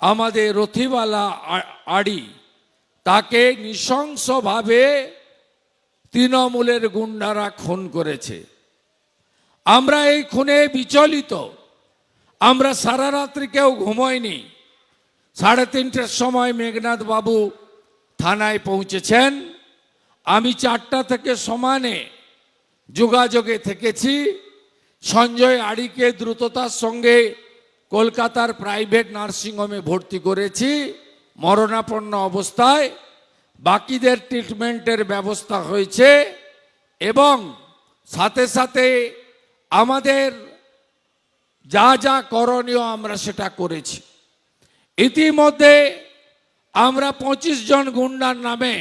আমাদের রথিবালা আড়ি, তাকে নৃশংসভাবে তৃণমূলের গুন্ডারা খুন করেছে। আমরা এই খুনে বিচলিত। আমরা সারা রাত্রি কেউ ঘুমোয়নি সাড়ে তিনটের সময় মেঘনাথ বাবু থানায় পৌঁছেছেন। আমি চারটা থেকে সমানে যোগাযোগে থেকেছি। সঞ্জয় আড়িকে দ্রুততার সঙ্গে কলকাতার প্রাইভেট নার্সিংহোমে ভর্তি করেছি, মরণাপন্ন অবস্থায়, বাকিদের ট্রিটমেন্টের ব্যবস্থা হয়েছে এবং সাথে সাথে আমাদের যা যা করণীয় আমরা সেটা করেছি। ইতিমধ্যে আমরা পঁচিশ জন গুন্ডার নামে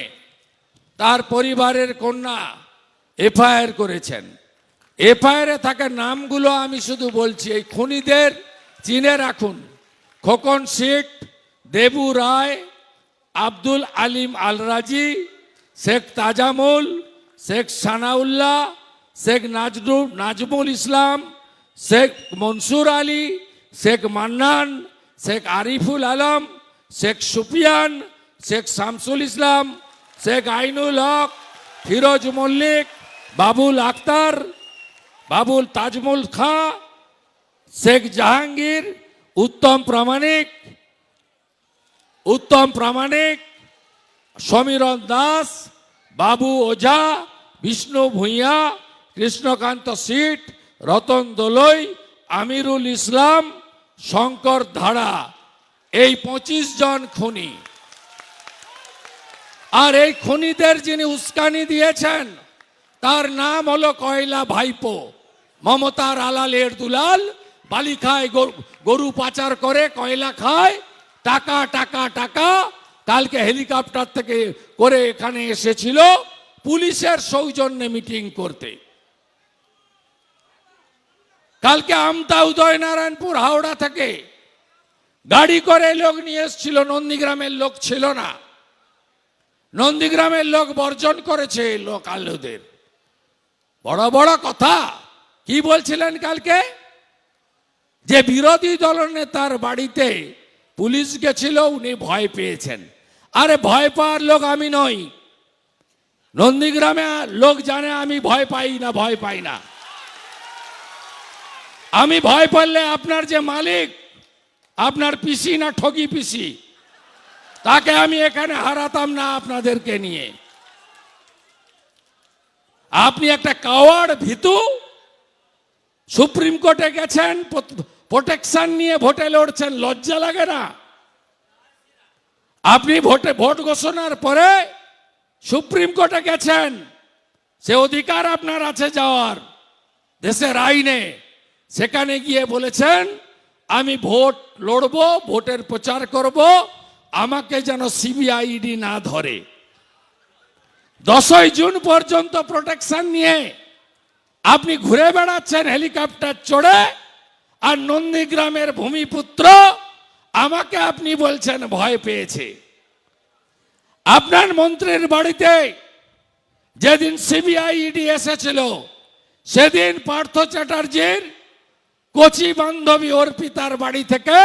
তার পরিবারের কন্যা এফআইআর করেছেন। এফআইআরে থাকা নামগুলো আমি শুধু বলছি, এই খুনিদের চিনে রাখুন, খোকন শেখ দেবু রায়, আব্দুল আলিম আলরাজি, শেখ তাজামুল, শেখ সানাউল্লাহ, শেখ নাজরু, নাজমুল ইসলাম, শেখ মনসুর আলী, শেখ মান্নান, শেখ আরিফুল আলম, শেখ সুফিয়ান, শেখ শামসুল ইসলাম, শেখ আইনুল হক, ফিরোজ মল্লিক, বাবুল আক্তার, বাবুল তাজমুল খাঁ শেখ জাহাঙ্গীর উত্তম প্রামাণিক উত্তম প্রামাণিক, সমীরণ দাস, বাবু ওঝা, বিষ্ণু ভূঁইয়া, কৃষ্ণকান্ত সিট, রতন দোলই, আমিরুল ইসলাম, শঙ্কর ধারা, এই পঁচিশ জন খুনি। আর এই খুনিদের যিনি উস্কানি দিয়েছেন, তার নাম হলো কয়লা ভাইপো, মমতার আলালের দুলাল বালি খায়, গরু- পাচার করে, কয়লা খায়, টাকা টাকা টাকা। কালকে হেলিকপ্টার থেকে করে এখানে এসেছিল পুলিশের সৌজন্যে মিটিং করতে। কালকে আমতা উদয়নারায়ণপুর, হাওড়া থেকে। গাড়ি করে লোক নিয়ে এসেছিল, নন্দীগ্রামের লোক ছিল না। নন্দীগ্রামের লোক বর্জন করেছে লোক আলুদের বড় বড় কথা, কি বলছিলেন কালকে? যে বিরোধী দলনেতার বাড়িতে পুলিশ গেছিল, উনি ভয় পেয়েছেন। আরে ভয় পাওয়ার লোক আমি নই। নন্দীগ্রামে লোক জানে আমি ভয় পাই না, ভয় পাই না। আমি ভয় পারলে আপনার যে মালিক, আপনার পিসি না ঠকি পিসি, তাকে আমি এখানে হারাতাম না আপনাদেরকে নিয়ে। আপনি একটা কাওয়ার ভিতু সুপ্রিম কোর্টে গেছেন প্রোটেকশন নিয়ে ভোটে লড়ছেন, লজ্জা লাগে না। আপনি ভোটে ভোট ঘোষণার পরে সুপ্রিম কোর্টে গেছেন, সে অধিকার আপনার আছে যাওয়ার, দেশের আইনে। সেখানে গিয়ে বলেছেন, আমি ভোট লড়ব, ভোটের প্রচার করব, আমাকে যেন সিবিআইডি না ধরে। দশই জুন পর্যন্ত প্রোটেকশন নিয়ে আপনি ঘুরে বেড়াচ্ছেন হেলিকপ্টার চড়ে আর নন্দীগ্রামের ভূমিপুত্র আমাকে আপনি বলছেন ভয় পেয়েছে। আপনার মন্ত্রীর বাড়িতে যেদিন সিবিআই ইডি এসেছিল, সেদিন পার্থ চ্যাটার্জির কচি বান্ধবী অর্পিতার বাড়ি থেকে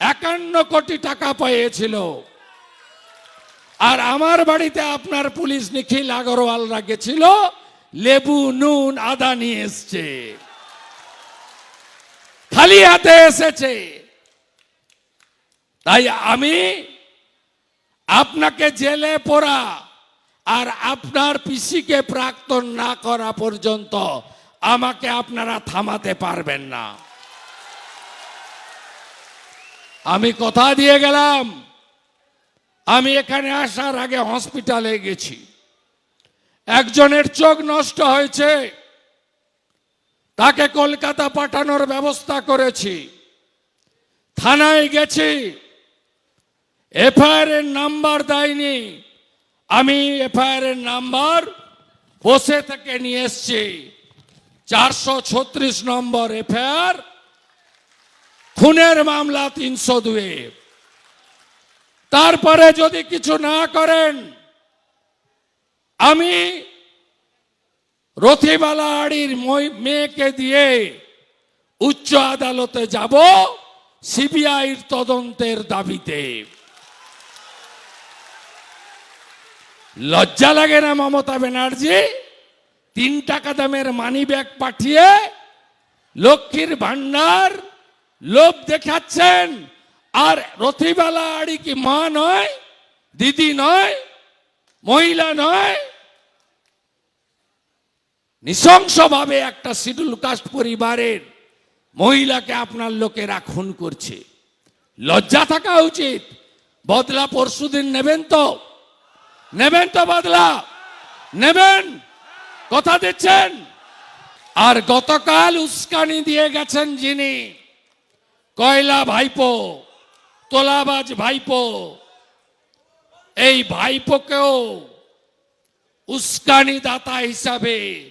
একান্ন কোটি টাকা পেয়েছিল। আর আমার বাড়িতে আপনার পুলিশ নিখিল আগরওয়ালরা গেছিল, লেবু, নুন, আদা নিয়ে এসছে। খালি হাতে এসেছে। তাই আমি আপনাকে জেলে পড়া আর আপনার পিসিকে প্রাক্তন না করা পর্যন্ত আমাকে আপনারা থামাতে পারবেন না। আমি কথা দিয়ে গেলাম। আমি এখানে আসার আগে হসপিটালে গেছি। একজনের চোখ নষ্ট হয়েছে। তাকে কলকাতা পাঠানোর ব্যবস্থা করেছি। থানায় গেছি। এফআইআর এর নাম্বার দেয়নি। আমি এফআইআর এর নাম্বার বসে থেকে নিয়ে এসছি। চারশো ছত্রিশ নম্বর এফআইআর, খুনের মামলা তিনশো দুয়ে। তারপরে যদি কিছু না করেন, আমি রথিবালা আড়ির মেয়েকে দিয়ে উচ্চ আদালতে যাব সিবিআইর তদন্তের দাবিতে। লজ্জা লাগে না মমতা ব্যানার্জি? তিন টাকা দামের মানি ব্যাগ পাঠিয়ে লক্ষ্মীর ভান্ডার লোভ দেখাচ্ছেন। আর রথিবালা আড়ি কি মা নয়, দিদি নয়, মহিলা নয়? নৃশংসভাবে একটা শিডিউল কাস্ট পরিবারের মহিলাকে আপনার লোকেরা খুন করছে। লজ্জা থাকা উচিত। বদলা পরশুদিন নেবেন তো? নেবেন তো বদলা? নেবেন? কথা দিচ্ছেন? আর গতকাল উস্কানি দিয়ে গেছেন যিনি, কয়লা ভাইপো, তোলাবাজ ভাইপো, এই ভাইপোকেও উস্কানি দাতা হিসাবে